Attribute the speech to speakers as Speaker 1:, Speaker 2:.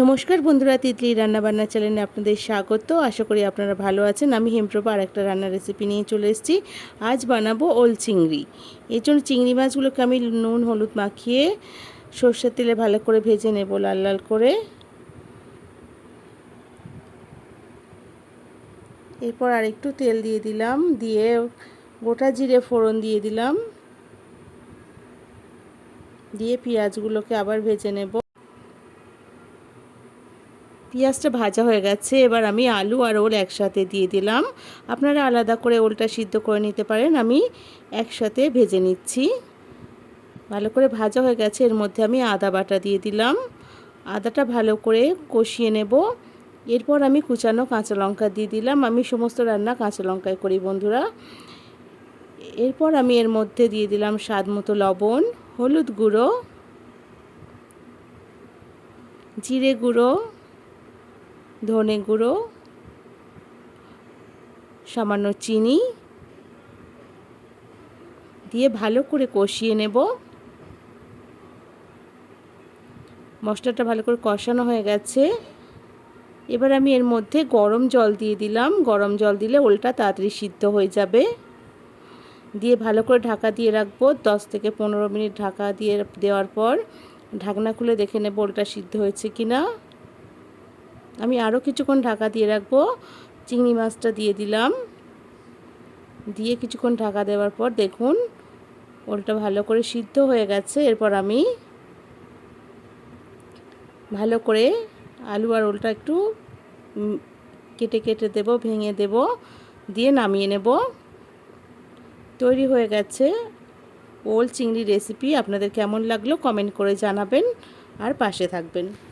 Speaker 1: নমস্কার বন্ধুরা, তিতলি রান্নাবান্না চ্যানেলে আপনাদের স্বাগত। আশা করি আপনারা ভালো আছেন। আমি হেমপ্রভা আর একটা রান্নার রেসিপি নিয়ে চলে এসেছি। আজ বানাবো ওল চিংড়ি। এর জন্য চিংড়ি মাছগুলোকে আমি নুন, হলুদ মাখিয়ে সর্ষের তেলে ভালো করে ভেজে নেব লাল লাল করে। এরপর আরেকটু তেল দিয়ে দিলাম, দিয়ে গোটা জিরে ফোড়ন দিয়ে দিলাম। দিয়ে পেঁয়াজগুলোকে আবার ভেজে নেব। পেঁয়াজটা ভাজা হয়ে গেছে, এবার আমি আলু আর ওল একসাথে দিয়ে দিলাম। আপনারা আলাদা করে ওলটা সিদ্ধ করে নিতে পারেন, আমি একসাথে ভেজে নিচ্ছি। ভালো করে ভাজা হয়ে গেছে, এর মধ্যে আমি আদা বাটা দিয়ে দিলাম। আদাটা ভালো করে কষিয়ে নেব। এরপর আমি কুচানো কাঁচা লঙ্কা দিয়ে দিলাম। আমি সমস্ত রান্না কাঁচা লঙ্কায় করি, বন্ধুরা। এরপর আমি এর মধ্যে দিয়ে দিলাম স্বাদ মতো লবণ, হলুদ গুঁড়ো, জিরে গুঁড়ো ধনে গুঁড়ো, সামান্য চিনি দিয়ে ভালো করে কষিয়ে নেব। মশলাটা ভালো করে কষানো হয়ে গেছে। এবার আমি এর মধ্যে গরম জল দিয়ে দিলাম। গরম জল দিলে ওলটা তাড়াতাড়ি সিদ্ধ হয়ে যাবে। দিয়ে ভালো করে ঢাকা দিয়ে রাখব। দশ থেকে পনেরো মিনিট ঢাকা দিয়ে দেওয়ার পর ঢাকনা খুলে দেখে নেব ওলটা সিদ্ধ হয়েছে কি না আমি আরও কিছুক্ষণ ঢাকা দিয়ে রাখব। চিংড়ি মাছটা দিয়ে দিলাম। দিয়ে কিছুক্ষণ ঢাকা দেওয়ার পর দেখুন, ওলটা ভালো করে সিদ্ধ হয়ে গেছে। এরপর আমি ভালো করে আলু আর ওলটা একটু কেটে কেটে দেব, ভেঙে দেব, দিয়ে নামিয়ে নেব। তৈরি হয়ে গেছে ওল চিংড়ি রেসিপি। আপনাদের কেমন লাগল কমেন্ট করে জানাবেন। আর পাশে থাকবেন।